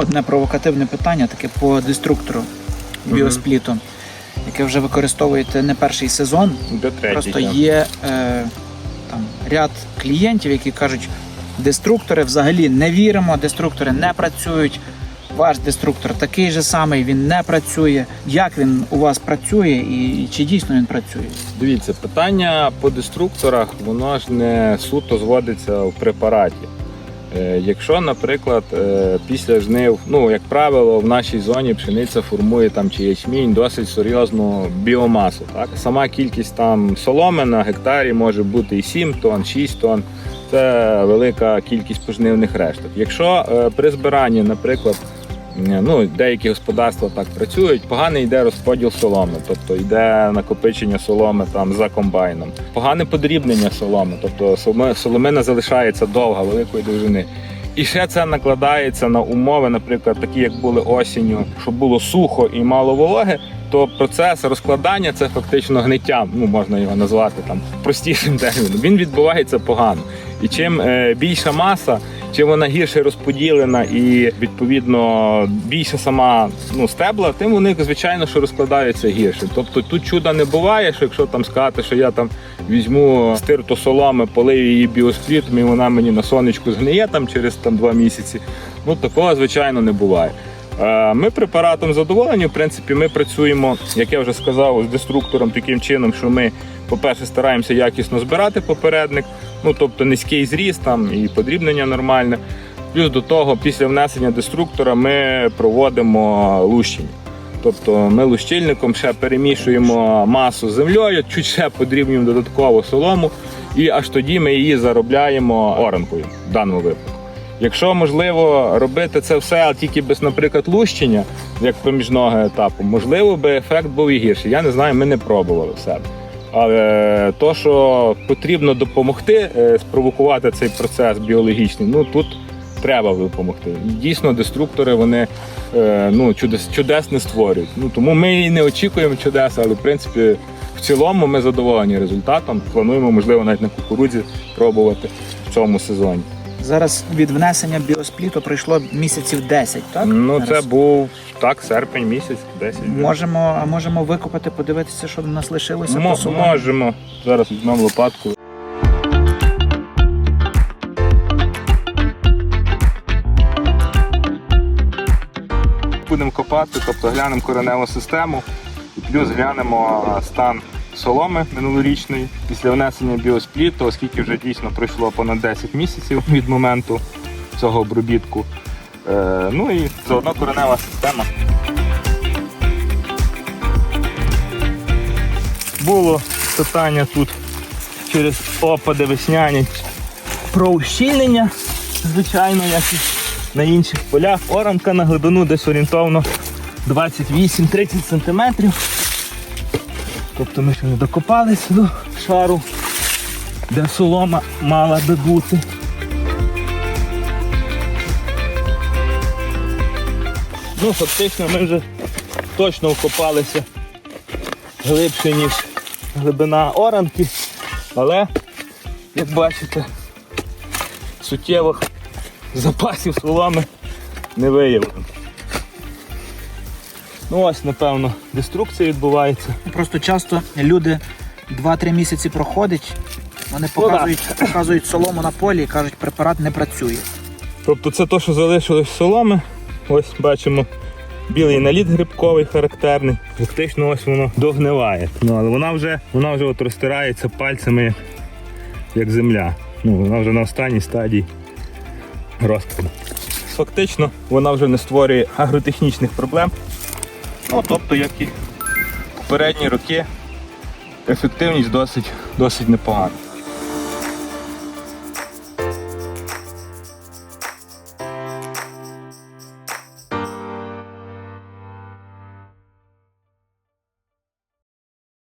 одне провокативне питання, таке по деструктору біоспліту, яке вже використовуєте не перший сезон. До третій. Просто так. є е, там ряд клієнтів, які кажуть, деструктори взагалі не віримо, деструктори не працюють. Ваш деструктор такий же самий, він не працює. Як він у вас працює і чи дійсно він працює? Дивіться, питання по деструкторах, воно ж не суто зводиться в препараті. Е, Якщо, наприклад, е, після жнив, ну як правило, в нашій зоні пшениця формує там чи ячмінь досить серйозну біомасу. Так? Сама кількість там соломи на гектарі може бути і 7 тонн, 6 тонн. Це велика кількість пожнивних решток. Якщо е, при збиранні, наприклад, ну, деякі господарства так працюють, поганий йде розподіл соломи, тобто йде накопичення соломи там за комбайном. Погане подрібнення соломи, тобто соломина залишається довга, великої довжини. І ще це накладається на умови, наприклад, такі як були осінню, щоб було сухо і мало вологи, то процес розкладання це фактично гниття, ну можна його назвати там простішим терміном. Він відбувається погано. І чим е, більша маса, чим вона гірше розподілена і відповідно більше сама ну, стебла, тим вони звичайно що розкладаються гірше. Тобто тут чуда не буває, що якщо там сказати, що я там візьму стирту соломи, полив її біосплітом, і вона мені на сонечку згниє там через там два місяці. Ну такого звичайно не буває. Е, Ми препаратом задоволені. В принципі, ми працюємо, як я вже сказав, з деструктором таким чином, що ми, по-перше, стараємося якісно збирати попередник, ну тобто низький зріст там і подрібнення нормальне. Плюс до того, після внесення деструктора ми проводимо лущення. Тобто ми лущильником ще перемішуємо масу з землею, чуть ще подрібнюємо додатково солому, і аж тоді ми її заробляємо оранкою в даному випадку. Якщо можливо робити це все а тільки без, наприклад, лущення, як проміжного етапу, можливо би ефект був і гірший. Я не знаю, ми не пробували в себе. Але то, що потрібно допомогти е, спровокувати цей процес біологічний, ну тут треба допомогти. Дійсно, деструктори вони е, ну, чудес, чудес не створюють. Ну, тому ми і не очікуємо чудес, але в принципі в цілому ми задоволені результатом. Плануємо, можливо, навіть на кукурудзі пробувати в цьому сезоні. Зараз від внесення біоспліту пройшло місяців 10, так? Ну, це Зараз. був так, серпень місяць, 10 днів. Можемо, а можемо викопати, подивитися, що в нас лишилося Мо- по можемо. Зараз візьмемо лопатку. Будемо копати, тобто глянемо кореневу систему і плюс глянемо а, стан соломи минулорічної після внесення біоспліту, оскільки вже дійсно пройшло понад 10 місяців від моменту цього обробітку. Е, ну і заодно коренева система. Було питання тут через опади весняні про ущільнення, звичайно, як і на інших полях. Оранка на глибину десь орієнтовно 28-30 см. Тобто ми ще не докопалися до шару, де солома мала би бути. Ну, фактично ми вже точно вкопалися глибше, ніж глибина оранки, але, як бачите, суттєвих запасів соломи не виявлено. Ну ось, напевно, деструкція відбувається. Просто часто люди 2-3 місяці проходять, вони Ну, показують, показують солому на полі і кажуть, препарат не працює. Тобто це те, що залишилось з соломи. Ось бачимо білий наліт грибковий характерний. Фактично ось воно догниває. Ну, але вона вже, вона вже от розтирається пальцями як, як земля. Ну, вона вже на останній стадії розкладу. Фактично вона вже не створює агротехнічних проблем. Ну, тобто, як і попередні роки, ефективність досить, досить непогана.